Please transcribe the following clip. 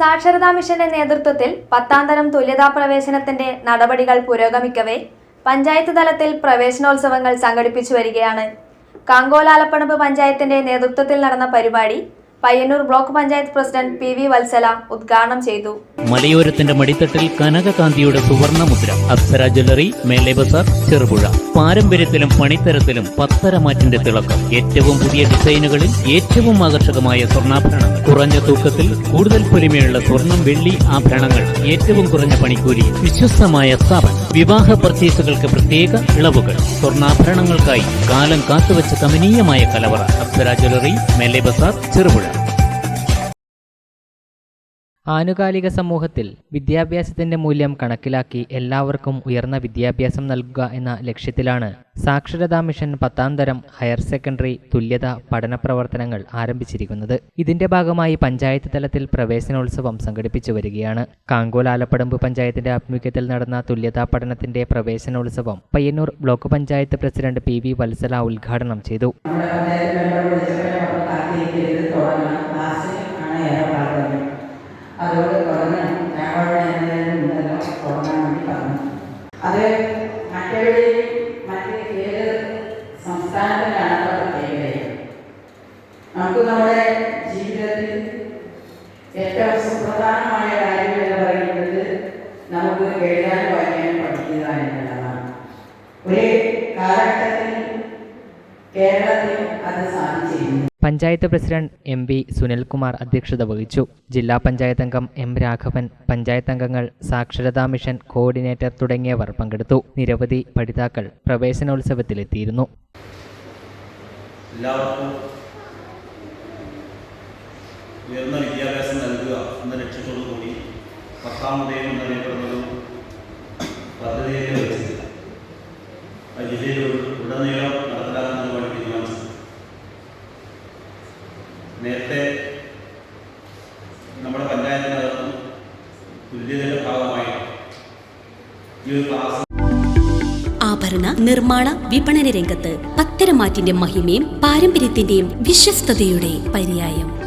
സാക്ഷരതാ മിഷന്റെ നേതൃത്വത്തിൽ പത്താം തരം തുല്യതാ പ്രവേശനത്തിന്റെ നടപടികൾ പുരോഗമിക്കവേ പഞ്ചായത്ത് തലത്തിൽ പ്രവേശനോത്സവങ്ങൾ സംഘടിപ്പിച്ചു വരികയാണ്. കാങ്കോലാലപ്പണപ്പ് പഞ്ചായത്തിന്റെ നേതൃത്വത്തിൽ നടന്ന പരിപാടി Payyanur block panchayat president P V Vatsala ഉദ്ഘാടനം ചെയ്തു. മലയോരത്തിന്റെ മടിത്തട്ടിൽ കനകകാന്തിയുടെ സുവർണ മുദ്ര. അപ്സര ജ്വല്ലറി മേലെ ബസാർ ചെറുപുഴ. പാരമ്പര്യത്തിലും പണിത്തരത്തിലും പത്തരമാറ്റിന്റെ തിളക്കം. ഏറ്റവും പുതിയ ഡിസൈനുകളിൽ ഏറ്റവും ആകർഷകമായ സ്വർണാഭരണം കുറഞ്ഞ തൂക്കത്തിൽ കൂടുതൽ പൊലിമയുള്ള സ്വർണം വെള്ളി ആഭരണങ്ങൾ. ഏറ്റവും കുറഞ്ഞ പണിക്കൂലി വിശ്വസ്തമായ സ്ഥാപനം. വിവാഹ പർച്ചേസുകൾക്ക് പ്രത്യേക ഇളവുകൾ. സ്വർണാഭരണങ്ങൾക്കായി കാലം കാത്തുവച്ച കമനീയമായ കലവറ. അപ്സര ജ്വല്ലറി മേലെ ബസാർ ചെറുപുഴ. ആനുകാലിക സമൂഹത്തിൽ വിദ്യാഭ്യാസത്തിന്റെ മൂല്യം കണക്കിലാക്കി എല്ലാവർക്കും ഉയർന്ന വിദ്യാഭ്യാസം നൽകുക എന്ന ലക്ഷ്യത്തിലാണ് സാക്ഷരതാ മിഷൻ പത്താം തരം ഹയർ സെക്കൻഡറി തുല്യത പഠന പ്രവർത്തനങ്ങൾ ആരംഭിച്ചിരിക്കുന്നത്. ഇതിന്റെ ഭാഗമായി പഞ്ചായത്ത് തലത്തിൽ പ്രവേശനോത്സവം സംഘടിപ്പിച്ചു വരികയാണ്. കാങ്കോൽ ആലപ്പടമ്പ് പഞ്ചായത്തിന്റെ ആഭിമുഖ്യത്തിൽ നടന്ന തുല്യതാ പഠനത്തിന്റെ പ്രവേശനോത്സവം Payyanur block panchayat president P V Vatsala ഉദ്ഘാടനം ചെയ്തു. നമ്മുടെ ജീവിതത്തിൽ ഏറ്റവും സുപ്രധാനമായ കാര്യം എന്ന് പറയുന്നത് നമുക്ക് എഴുതാനും വായിക്കാനും പഠിക്കുക എന്നുള്ളതാണ്. ഒരു കാലഘട്ടത്തിൽ കേരളത്തിൽ അത് സാധിച്ചിരുന്നു. Panchayat president M V Sunilkumar അധ്യക്ഷത വഹിച്ചു. ജില്ലാ പഞ്ചായത്ത് അംഗം എം രാഘവൻ പഞ്ചായത്ത് അംഗങ്ങൾ സാക്ഷരതാ മിഷൻ കോർഡിനേറ്റർ തുടങ്ങിയവർ പങ്കെടുത്തു. നിരവധി പഠിതാക്കൾ പ്രവേശനോത്സവത്തിലെത്തിയിരുന്നു. എല്ലാവർക്കും ഉയർന്ന വിദ്യാഭ്യാസം നൽകുക എന്ന ലക്ഷ്യത്തോടു കൂടി പത്താം ഉദയം എന്നറിയപ്പെടുന്നൊരു പദ്ധതിയെ വെച്ച് ജില്ലയിൽ ഉടനീളം നടപ്പിലാക്കുന്നതിന് വേണ്ടി തീരുമാനിച്ചു. നേരത്തെ നമ്മുടെ പഞ്ചായത്തിനകത്ത് തുല്യതയുടെ ഭാഗമായി ഈ ഒരു ക്ലാസ് ആഭരണ നിർമ്മാണ വിപണന രംഗത്ത് പത്തരമാറ്റിന്റെ മഹിമയും പാരമ്പര്യത്തിന്റെയും വിശ്വസ്തയുടെ പര്യായം.